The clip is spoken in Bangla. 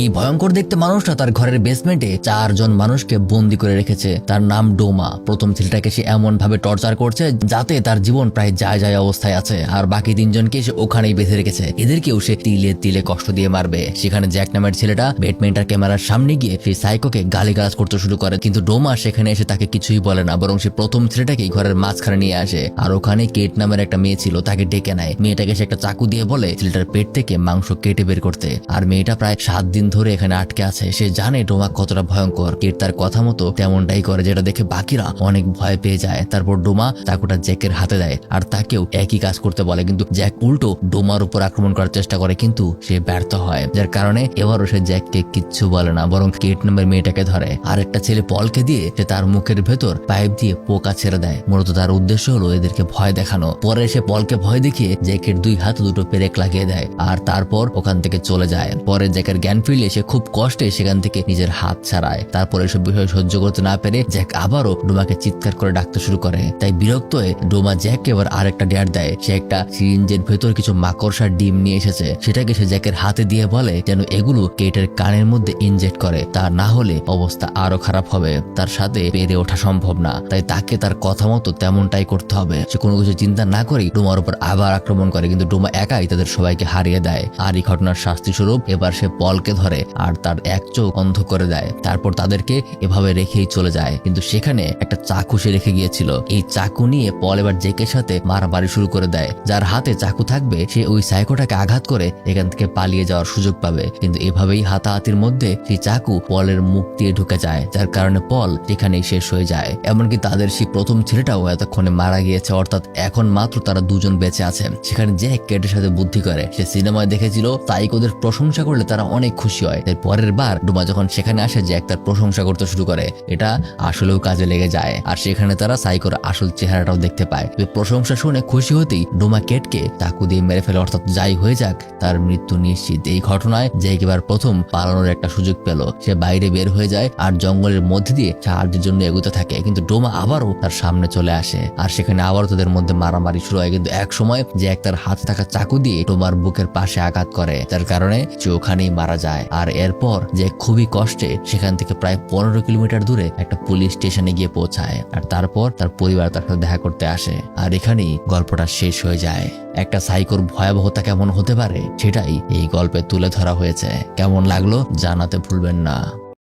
এই ভয়ঙ্কর দেখতে মানুষটা তার ঘরের বেসমেন্টে চারজন মানুষকে বন্দি করে রেখেছে। তার নাম ডোমা। প্রথম ছেলেটাকে সে এমন ভাবে টর্চার করছে যাতে তার জীবন প্রায় যায় যায় অবস্থায় আছে। আর বাকি তিনজনকে সে ওখানেই বেঁধে রেখেছে। এদেরকেও সে তিলে তিলে কষ্ট দিয়ে মারবে। সেখানে জ্যাক নামের ছেলেটা ব্যাটমেন্টার ক্যামেরার সামনে গিয়ে সেই সাইকোকে গালিগালাজ করতে শুরু করে। কিন্তু ডোমা সেখানে এসে তাকে কিছুই বলে না, বরং সে প্রথম ছেলেটাকেই ঘরের মাঝখানে নিয়ে আসে। আর ওখানে কেট নামের একটা মেয়ে ছিল, তাকে ডেকে নেয়। মেয়েটাকে সে একটা চাকু দিয়ে বলে ছেলেটার পেট থেকে মাংস কেটে বের করতে। আর মেয়েটা প্রায় সাত দিন ধরে এখানে আটকে আছে। সে জানে ডোমা কতটা ভয়ঙ্কর। কেট তার কথা মতো তেমনটাই করে, যেটা দেখে বাকিরা অনেক ভয় পেয়ে যায়। তারপর ডোমা চাকুটা জ্যাকের হাতে দেয় আর তাকেও একই কাজ করতে বলে। কিন্তু জ্যাক উল্টো ডোমার উপর আক্রমণ করার চেষ্টা করে, কিন্তু সে ব্যর্থ হয়। যার কারণে এবারও সে জ্যাককে কিচ্ছু বলে না, বরং কেট নামের মেয়েটাকে ধরে। আর একটা ছেলে পলকে দিয়ে সে তার মুখের ভেতর পাইপ দিয়ে পোকা ছেড়ে দেয়। মূলত তার উদ্দেশ্য হলো এদেরকে ভয় দেখানো। পরে সে পলকে ভয় দেখিয়ে জ্যাকের দুই হাত দুটো পেরেক লাগিয়ে দেয় আর তারপর ওখান থেকে চলে যায়। পরে জ্যাকের জ্ঞান ফিরলে সে খুব কষ্টে সেখান থেকে নিজের হাত ছাড়ায়। তারপর এসব বিষয় সহ্য করতে না পেরে জ্যাক আবারও ডোমাকে চিৎকার করে ডাকতে শুরু করে। তাই বিরক্ত হয়ে ডোমা জ্যাককে এবার আরেকটা ডেয়ার দেয়। সে একটা সিরিঞ্জের ভেতর কিছু মাকড়সার ডিম নিয়ে এসেছে। সেটাকে সে জ্যাকের হাতে দিয়ে বলে যেন এগুলো কেটের কানের মধ্যে ইনজেক্ট করে। তা না হলে অবস্থা আরও খারাপ হবে। তার সাথে পেরে ওঠা সম্ভব না। তাই তাকে তার কথা মতো তেমনটাই করতে হবে। সে কোনো কিছু চিন্তা না করেই ডোমার উপর আবার আক্রমণ করে। কিন্তু ডোমা একাই তাদের সবাইকে হারিয়ে দেয়। আর এই ঘটনার শাস্তি স্বরূপ এবার সে পলকে ধরে আর তার এক চোখ অন্ধ করে দেয়। তারপর তাদেরকে এভাবে রেখেই চলে যায়। কিন্তু সেখানে একটা চাকু সে রেখে গিয়েছিল। এই চাকু নিয়ে পল এবার জেকের সাথে মারামারি শুরু করে দেয়। যার হাতে চাকু থাকবে, সে ওই সাইকোটাকে আঘাত করে এখান থেকে পালিয়ে যাওয়ার সুযোগ পাবে। কিন্তু এভাবেই হাতাহাতির মধ্যে সেই চাকু পলের মুখ দিয়ে ঢুকে যায়, যার কারণে পল সেখানেই শেষ হয়ে যায়। এমনকি তাদের সেই প্রথম ছেলেটাও এতক্ষণে মারা গিয়েছে। অর্থাৎ এখন মাত্র তারা দুজন বেঁচে আছে। সেখানে জ্যাক কেটের সাথে বুদ্ধি করে। সে সিনেমায় দেখেছিল সাইকোদের প্রশংসা করলে তারা অনেক খুশি হয়। এর পরের বার ডুমা যখন সেখানে আসে জ্যাক তার প্রশংসা করতে শুরু করে, এটা আসলেও কাজে লেগে যায়। আর সেখানে তারা সাইকোর আসল চেহারাটাও দেখতে পায়। প্রশংসা শুনে খুশি হতেই ডোমা কেটকে তাকু দিয়ে মেরে ফেলে। অর্থাৎ যাই হয়ে যাক, তার মৃত্যু নিশ্চিত। এই ঘটনায় জ্যাক এবার প্রথম পালানোর একটা সুযোগ পেল। সে বাইরে বের হয়ে যায় আর জঙ্গলের মধ্যে দিয়ে সাহায্যের জন্য এগোতে থাকে। কিন্তু ডোমা আবারও তার সামনে চলে আসে। আর সেখানে আবারও তাদের মধ্যে মারামারি শুরু হয়। কিন্তু এক সময় জ্যাক তার হাত থাকা চাকু দিয়ে ডোমার বুকের পাশে আঘাত করে। তার কারণে সে ওখানেই মারা যায়। আর এরপর যে খুবই কষ্টে সেখান থেকে প্রায় পনেরো কিলোমিটার দূরে একটা পুলিশ স্টেশনে গিয়ে পৌঁছায় আর তারপর তার পরিবার তার সাথে দেখা করতে আসে। আর এখানেই গল্পটা শেষ হয়ে যায়। একটা সাইকোর ভয়াবহতা কেমন হতে পারে সেটাই এই গল্পে তুলে ধরা হয়েছে। কেমন লাগল জানাতে ভুলবেন না।